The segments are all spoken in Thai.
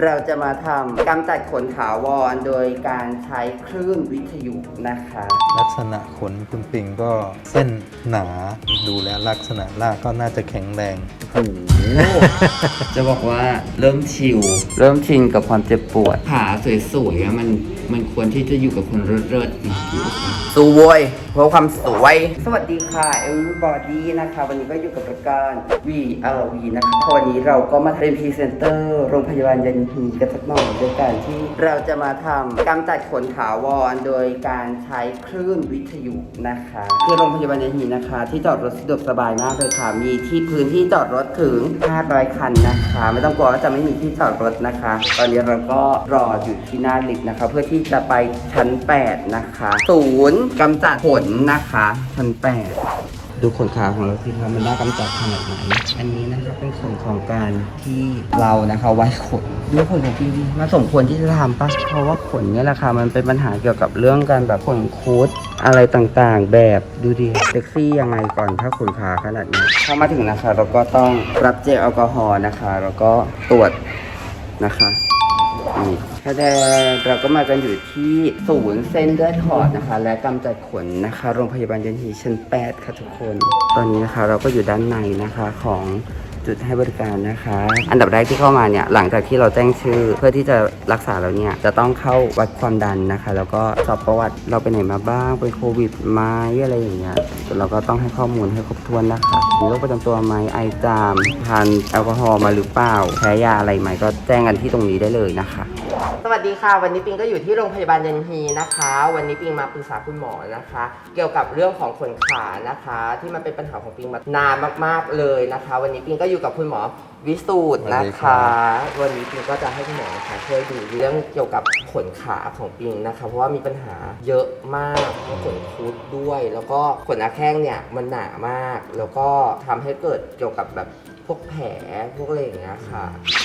เราจะมาทำกำจัดขนถาวรโดยการใช้คลื่นวิทยุนะคะ ลักษณะขนคุณปิงก็เส้นหนาดูแล้วลักษณะรากก็น่าจะแข็งแรงโอ้โหจะบอกว่าเริ่มชิว เริ่มชินกับความเจ็บปวดขาสวยๆอะมันมันควรที่จะอยู่กับคนเลิศๆสู้โวย เพราะความสวย สวัสดีค่ะ everybody นะคะ วันนี้ก็อยู่กับรายการ VLV นะคะวันนี้เราก็มาเป็นพรีเซนเตอร์โรงพยาบาลยันฮีกันสักหน่อยโดยการที่เราจะมาทำกำจัดขนถาวรโดยการใช้คลื่นวิทยุนะคะคือโรงพยาบาลยันฮีนะคะ ที่จอดรถสะดวกสบายมากเลยค่ะ มีที่พื้นที่จอดรถถึง 500 คันนะคะ ไม่ต้องกลัวว่าจะไม่มีที่จอดรถนะคะ ตอนนี้เราก็รออยู่ที่หน้าลิฟต์นะคะ เพื่อที่จะไปชั้น 8 นะคะศูนย์กำจัดขนนะคะชั้น8ดูขนขาของเราสิคะมันน่ากำจัดขนาดไหนอันนี้นะคะเป็นส่วนของการที่เรานะคะไว้ขนดูขนของพี่ดิมันสมควรที่จะทำปะเพราะว่าขนเนี่ยแหละค่ะมันเป็นปัญหาเกี่ยวกับเรื่องการแบบขนคูดอะไรต่างๆ แบบดูดิเซ็กซี่ยังไงก่อนถ้าขนขาขนาดนี้พอมาถึงนะคะ เราก็ต้องรับเจลแอลกอฮอล์นะคะ แล้วก็ตรวจนะคะนี่ แสดงเราก็มากันอยู่ที่ศูนย์เส้นเลือดขอดนะคะ และกำจัดขนนะคะ โรงพยาบาลยันฮีชั้น 8 ค่ะทุกคน ตอนนี้นะคะเราก็อยู่ด้านในนะคะของจุดให้บริการนะคะ อันดับแรกที่เข้ามาเนี่ยหลังจากที่เราแจ้งชื่อเพื่อที่จะรักษาเราเนี่ยจะต้องเข้าวัดความดันนะคะ แล้วก็สอบประวัติเราไปไหนมาบ้างเป็นโควิดไหมอะไรอย่างเงี้ยเราก็ต้องให้ข้อมูลให้ครบถ้วนนะคะมีโรคประจำตัวไหมไอจามทานแอลกอฮอล์มาหรือเปล่าแพ้ยาอะไรไหมก็แจ้งกันที่ตรงนี้ได้เลยนะคะสวัสดีค่ะ วันนี้ปิงก็อยู่ที่โรงพยาบาลยันฮีนะคะ วันนี้ปิงมาปรึกษาคุณหมอนะคะ เกี่ยวกับเรื่องของขนขานะคะ ที่มันเป็นปัญหาของปิงมานานมากๆเลยนะคะ วันนี้ปิงก็อยู่กับคุณหมอวิสูตรนะสวัสดีครัคะบวันนี้ปิงก็จะให้คุณหมอนะคะช่วยดูเรื่องเกี่ยวกับขนขาของปิงนะคะ เพราะว่ามีปัญหาเยอะมากทั้งขนคุดด้วย แล้วก็ขนหน้าแข้งเนี่ยมันหนามาก แล้วก็ทำให้เกิดเกี่ยวกับแบบ พวกแผลพวกอะไรอย่างเงี้ยค่ะ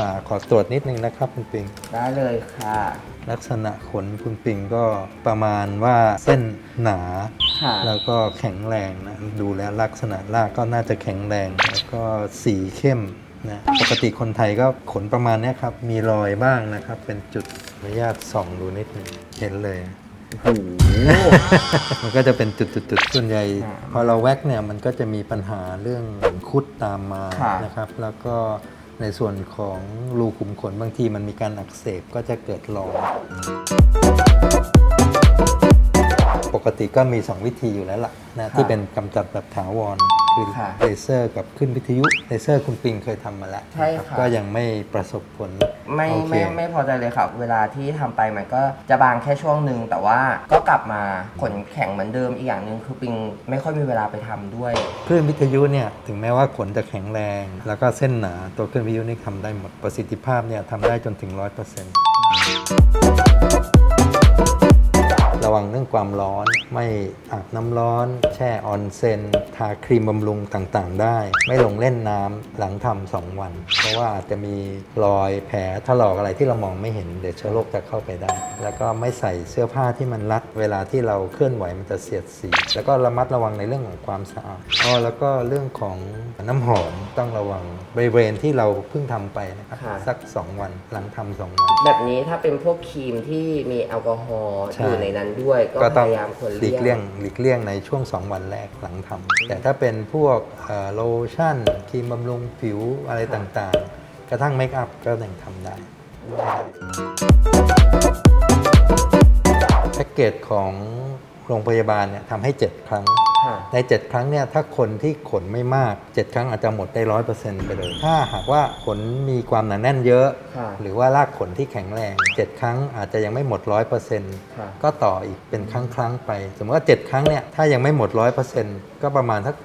อ่าขอตรวจนิดนึงนะครับคุณปิง ได้เลยค่ะ ลักษณะขนคุณปิงก็ประมาณว่าเส้นหนา ค่ะ แล้วก็แข็งแรงนะดูแล้วลักษณะรากก็น่าจะแข็งแรง แล้วก็สีเข้มนะปกติคนไทยก็ขนประมาณเนี้ยครับ มีรอยบ้างนะครับ เป็นจุดขออนุญาตส่องดูนิดนึงเห็นเลย โอ้โห มันก็จะเป็นจุดๆๆส่วนใหญ่ อ่าพอเราแว็กเนี่ยมันก็จะมีปัญหาเรื่องขนคุดตามมาค่ะ นะครับ แล้วก็ในส่วนของรูขุมขนบางทีมันมีการอักเสบก็จะเกิดรอยป กติก็มี 2 วิธีอยู่แล้วล่ะนะที่เป็นกำจัดแบบถาวรคือค่ะเลเซอร์กับขึ้นวิทยุเลเซอร์คุณปิงเคยทำมาแล้วใช่นะค่ะก็ยังไม่ประสบผลไม่โอเคไม่ไม่พอใจเลยค่ะเวลาที่ทำไปมันก็จะบางแค่ช่วงหนึ่งแต่ว่าก็กลับมาขนแข็งเหมือนเดิมอีกอย่างหนึ่งคือปิงไม่ค่อยมีเวลาไปทำด้วยคลื่นวิทยุเนี่ยถึงแม้ว่าขนจะแข็งแรง แล้วก็เส้นหนาตัวคลื่นวิทยุนี่ทำได้หมดประสิทธิภาพเนี่ยทำได้จนถึง 100%ระ วังเรื่องความร้อน ไม่อาบน้ำร้อน แช่ออนเซนทาครีมบำรุงต่างๆ ได้ ไม่ลงเล่นน้ำหลังทำสองวัน เพราะว่าอาจจะมีรอยแผลถลอกอะไรที่เรามองไม่เห็นเดี๋ยวเชื้อโรคจะเข้าไปได้ แล้วก็ไม่ใส่เสื้อผ้าที่มันรัด เวลาที่เราเคลื่อนไหวมันจะเสียดสี แล้วก็ระมัดระวังในเรื่องของความสะอาดอ๋อแล้วก็เรื่องของน้ำหอมต้องระวังบริเวณที่เราเพิ่งทำไปนะครับค่ะสัก 2 วันหลังทำสองวัน แบบนี้ถ้าเป็นพวกครีมที่มีแอลกอฮอล์ใช่อยู่ในนั้นด้วยก็ก็พต้องยายามควรหลีเลี่กยเลี่ยงงหลีกเลี่ยงในช่วง 2 วันแรกหลังทำแต่ถ้าเป็นพวกเอ่อโลชั่นครีมบำรุงผิวอะไรต่างๆ กระทั่งเมคอัพก็ยังทำได้แพ็กเกจของโรงพยาบาลเนี่ยทำให้ 7 ครั้งค่ะ ใน 7 ครั้งเนี่ยถ้าคนที่ขนไม่มาก 7 ครั้งอาจจะหมดได้ร้อยเปอร์เซ็นต์ไปเลย ถ้าหากว่าขนมีความหนาแน่นเยอะค่ะหรือว่ารากขนที่แข็งแรง 7 ครั้งอาจจะยังไม่หมดร้อยเปอร์เซ็นต์ค่ะก็ต่ออีกเป็นครั้งครั้งๆไป สมมติว่า 7 ครั้งเนี่ยถ้ายังไม่หมดร้อยเปอร์เซ็นต์ก็ประมาณสัก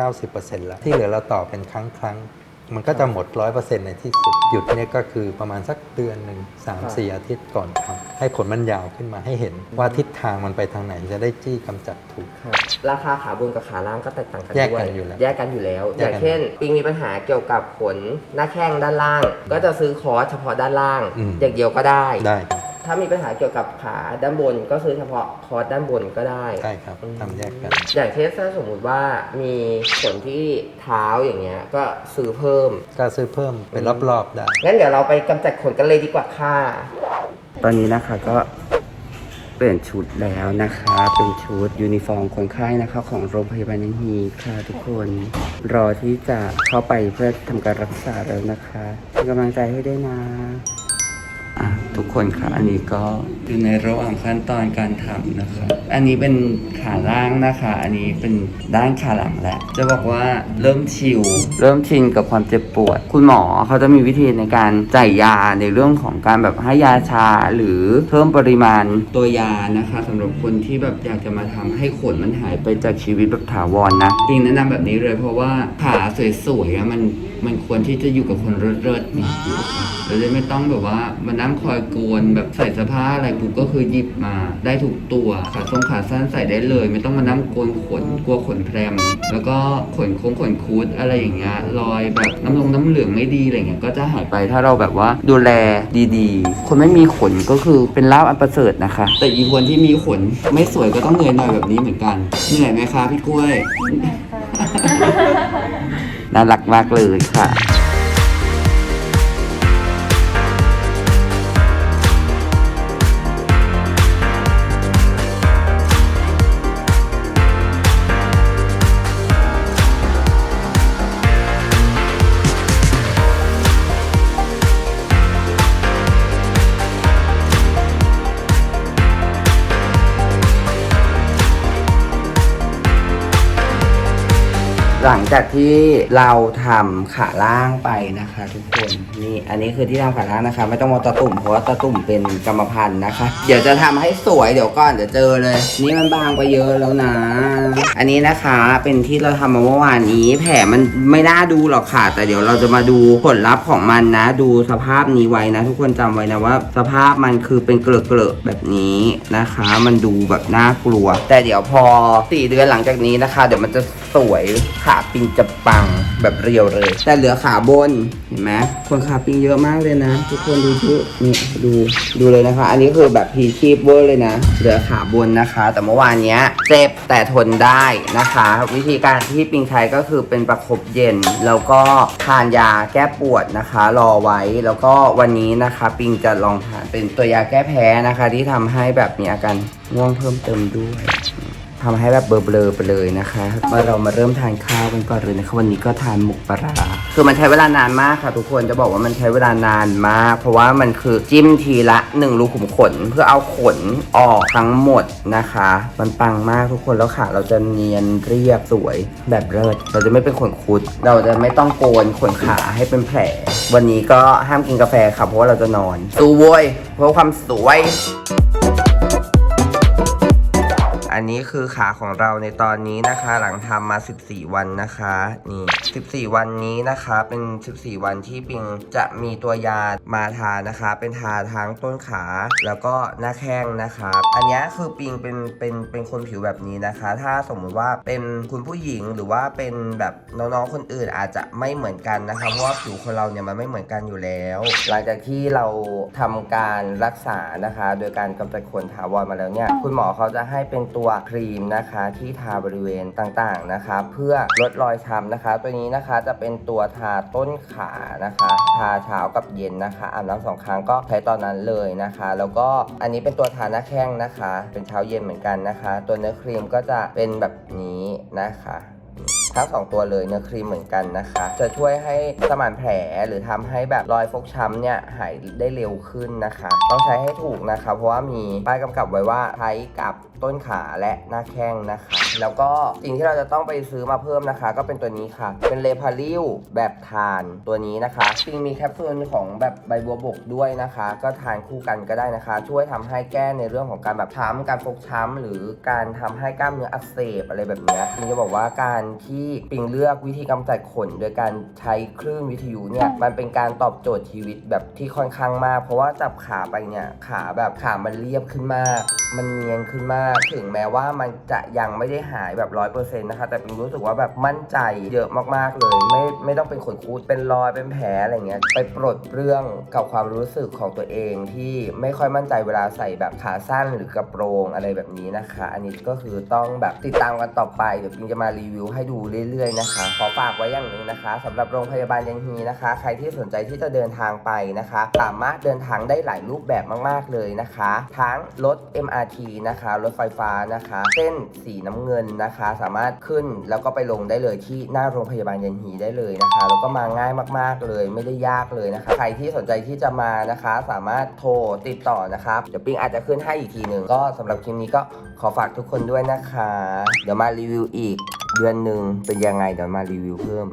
80-90%แล้วที่เหลือเราต่อเป็นครั้งครั้งๆ มันก็จะหมดร้อยเปอร์เซ็นต์ในที่สุด หยุดเนี่ยก็คือประมาณสักเดือนหนึ่งสามสี่อาทิตย์ก่อนทำให้ขนมันยาวขึ้นมาให้เห็น ว่าทิศทางมันไปทางไหนจะได้จี้กำจัดถูกค่ะราคาขาบนกับขาล่างก็แตกต่างกันแยกด้วกัยนอยู่แล้วแยกกันอยู่แล้วแยอกกันย่างเช่น ปิงมีปัญหาเกี่ยวกับขนหน้าแข้งด้านล่าง ก็จะซื้อคอร์สเฉพาะด้านล่างอืมอย่างเดียวก็ได้ได้ครับ ถ้ามีปัญหาเกี่ยวกับขาด้านบนก็ซื้อเฉพาะคอร์สด้านบนก็ได้ ใช่ครับทำแยกกัน อย่างเช่นถ้าสมมุติว่ามีขนที่เท้าอย่างเงี้ยก็ซื้อเพิ่ม ก็ซื้อเพิ่มเป็นรอบๆได้ งั้นเดี๋ยวเราไปกำจัดขนกันเลยดีกว่าค่ะ ตอนนี้นะคะก็เปลี่ยนชุดแล้วนะคะ เป็นชุดยูนิฟอร์มคนไข้นะคะ ของโรงพยาบาลนันฮีค่ะทุกคน รอที่จะเข้าไปเพื่อทำการรักษาแล้วนะคะเป็นกำลังใจให้ด้วยนะอะ ทุกคนค่ะอันนี้ก็อยู่ในระหว่างขั้นตอนการทำนะคะ อันนี้เป็นขาล่างนะคะ อันนี้เป็นด้านขาหลังแหละ จะบอกว่าเริ่มชิลเริ่มชินกับความเจ็บปวด คุณหมอเขาจะมีวิธีในการจ่ายยาในเรื่องของการแบบให้ยาชาหรือเพิ่มปริมาณตัวยานะคะสำหรับคนที่แบบอยากจะมาทำให้ขนมันหายไปจากชีวิตแบบถาวรนะจริงแนะนำแบบนี้เลยเพราะว่าขาสวยๆอะมันมันควรที่จะอยู่กับคนเลิศๆนี่เราจะไม่ต้องแบบว่ามานั่งคอยกวนแบบใส่เสื้อผ้าอะไรปุ๊บก็คือหยิบมา ได้ทุกตัวขาทรงขาสั้นใส่ได้เลย ไม่ต้องมานั่งโกนขนกลัวขนแพรม แล้วก็ขนโค้งขนคูดอะไรอย่างเงี้ยรอยแบบน้ำลงน้ำเหลืองไม่ดีอะไรเงี้ยก็จะหายไปถ้าเราแบบว่าดูแลดีๆ คนไม่มีขนก็คือเป็นลาบอันประเสริฐนะคะ แต่อีคนที่มีขนไม่สวยก็ต้องเหนื่อยหน่อยแบบนี้เหมือนกันเหนื่อยไหมคะพี่กล้วย น่ารักมากเลยค่ะ หลังจากที่เราทำขาล่างไปนะคะ ทุกคนนี่อันนี้คือที่ทำขาล่างนะคะ ไม่ต้องมองตาตุ่มเพราะว่าตาตุ่มเป็นกรรมพันธุ์นะคะ เดี๋ยวจะทำให้สวยเดี๋ยวก่อนเดี๋ยวเจอเลย นี่มันบางไปเยอะแล้วนะ อันนี้นะคะเป็นที่เราทำมาเมื่อวานนี้ แผลมันไม่น่าดูหรอกค่ะ แต่เดี๋ยวเราจะมาดูผลลัพธ์ของมันนะ ดูสภาพนี้ไว้นะ ทุกคนจำไว้นะว่า สภาพมันคือเป็นเกลือะๆแบบนี้นะคะ มันดูแบบน่ากลัว แต่เดี๋ยวพอ4เดือนหลังจากนี้นะคะ เดี๋ยวมันจะ สวย ขาปิงจะปังแบบเรียวเลย แต่เหลือขาบน เห็นไหมคนขาปิงเยอะมากเลยนะ ทุกคนดูชุนี่ดูดูเลยนะคะ อันนี้คือแบบพีชีพเวอร์เลยนะ เหลือขาบนนะคะ แต่เมื่อวานเนี้ยเจ็บแต่ทนได้นะคะ วิธีการที่ปิงใช้ก็คือเป็นประคบเย็น แล้วก็ทานยาแก้ปวดนะคะ รอไว้แล้วก็วันนี้นะคะ ปิงจะลองทานเป็นตัวยาแก้แพ้นะคะ ที่ทำให้แบบมีอาการง่วงเพิ่มเติมด้วย ทำให้แบบเบลอๆไปเลยนะคะมาเรามาเริ่มทานข้าวกันก่อนเลยนะคะวันนี้ก็ทานหมกปลาร้าคือมันใช้เวลานานมากค่ะ ทุกคนจะบอกว่ามันใช้เวลานานมาก เพราะว่ามันคือจิ้มทีละหนึ่งรูขุมขน เพื่อเอาขนออกทั้งหมดนะคะ มันปังมากทุกคนแล้วขาเราจะเนียนเรียบสวยแบบเลิศเราจะไม่เป็นขนคุด เราจะไม่ต้องโกนขนขาให้เป็นแผล วันนี้ก็ห้ามกินกาแฟค่ะเพราะว่าเราจะนอนสู้โวยเพราะความสวย อันนี้คือขาของเราในตอนนี้นะคะ หลังทำมา 14 วันนะคะนี่14 วันนี้นะคะ เป็น 14 วันที่ปิงจะมีตัวยามาทานะคะ เป็นทาทั้งต้นขาแล้วก็หน้าแข้งนะคะ อันนี้คือปิงเป็นเป็นเป็นคนผิวแบบนี้นะคะ ถ้าสมมุติว่าเป็นคุณผู้หญิงหรือว่าเป็นแบบน้องๆคนอื่นอาจจะไม่เหมือนกันนะคะเพราะว่าผิวคนเราเนี่ยมันไม่เหมือนกันอยู่แล้ว หลังจากที่เราทำการรักษานะคะ โดยการกำจัดขนถาวรมาแล้วเนี่ยคุณหมอเขาจะให้เป็นตัววครีมนะคะที่ทาบริเวณต่างๆนะคะ เพื่อลดรอยช้ำนะคะ ตัวนี้นะคะจะเป็นตัวทาต้นขานะคะ ทาเช้ากับเย็นนะคะอาบน้ำสองครั้งก็ใช้ตอนนั้นเลยนะคะ แล้วก็อันนี้เป็นตัวทาหน้าแข้งนะคะ เป็นเช้าเย็นเหมือนกันนะคะ ตัวเนื้อครีมก็จะเป็นแบบนี้นะคะทั้งสองตัวเลยเนื้อครีมเหมือนกันนะคะ จะช่วยให้สมานแผลหรือทำให้แบบรอยฟกช้ำเนี่ยหายได้เร็วขึ้นนะคะ ต้องใช้ให้ถูกนะคะ เพราะว่ามีป้ายกำกับไว้ว่าใช้กับต้นขาและหน้าแข้งนะคะ แล้วก็สิ่งที่เราจะต้องไปซื้อมาเพิ่มนะคะ ก็เป็นตัวนี้ค่ะ เป็นเลพาริวแบบทานตัวนี้นะคะจริงมีแคปซูลของแบบใบบัวบกด้วยนะคะ ก็ทานคู่กันก็ได้นะคะ ช่วยทำให้แก้ในเรื่องของการแบบช้ำการฟกช้ำหรือการทำให้กล้ามเนื้ออักเสบอะไรแบบเนี้ยปิงจะบอกว่าการที่ปิงเลือกวิธีกำจัดขน โดยการใช้คลื่นวิทยุเนี่ยมันเป็นการตอบโจทย์ชีวิตแบบที่ค่อนข้างมาก เพราะว่าจับขาไปเนี่ยขาแบบขามันเรียบขึ้นมาก มันเนียนขึ้นมาก ถึงแม้ว่ามันจะยังไม่ได้หายแบบร้อยเปอร์เซ็นต์นะคะ แต่ปิงรู้สึกว่าแบบมั่นใจเยอะมากๆเลย ไม่ไม่ต้องเป็นขนคูดเป็นรอยเป็นแผลอะไรเงี้ย ไปปลดเรื่องกับความรู้สึกของตัวเองที่ไม่ค่อยมั่นใจเวลาใส่แบบขาสั้นหรือกระโปรงอะไรแบบนี้นะคะ อันนี้ก็คือต้องแบบติดตามกันต่อไป เดี๋ยวปิงจะมารีวิวให้ดูเรื่อยๆนะคะ ขอฝากไว้อย่างหนึ่งนะคะสำหรับโรงพยาบาลยันฮีนะคะ ใครที่สนใจที่จะเดินทางไปนะคะ สามารถเดินทางได้หลายรูปแบบมาก ๆเลยนะคะ ทั้งรถ RT นะคะ รถไฟฟ้านะคะ เส้นสีน้ำเงินนะคะ สามารถขึ้นแล้วก็ไปลงได้เลยที่หน้าโรงพยาบาลยันฮีได้เลยนะคะ แล้วก็มาง่ายมากๆเลย ไม่ได้ยากเลยนะคะ ใครที่สนใจที่จะมานะคะ สามารถโทรติดต่อนะครับ เดี๋ยวปิงอาจจะขึ้นให้อีกทีหนึ่ง ก็สำหรับคลิปนี้ก็ขอฝากทุกคนด้วยนะคะ เดี๋ยวมารีวิวอีกเดือนหนึ่งเป็นยังไงเดี๋ยวมารีวิวเพิ่ม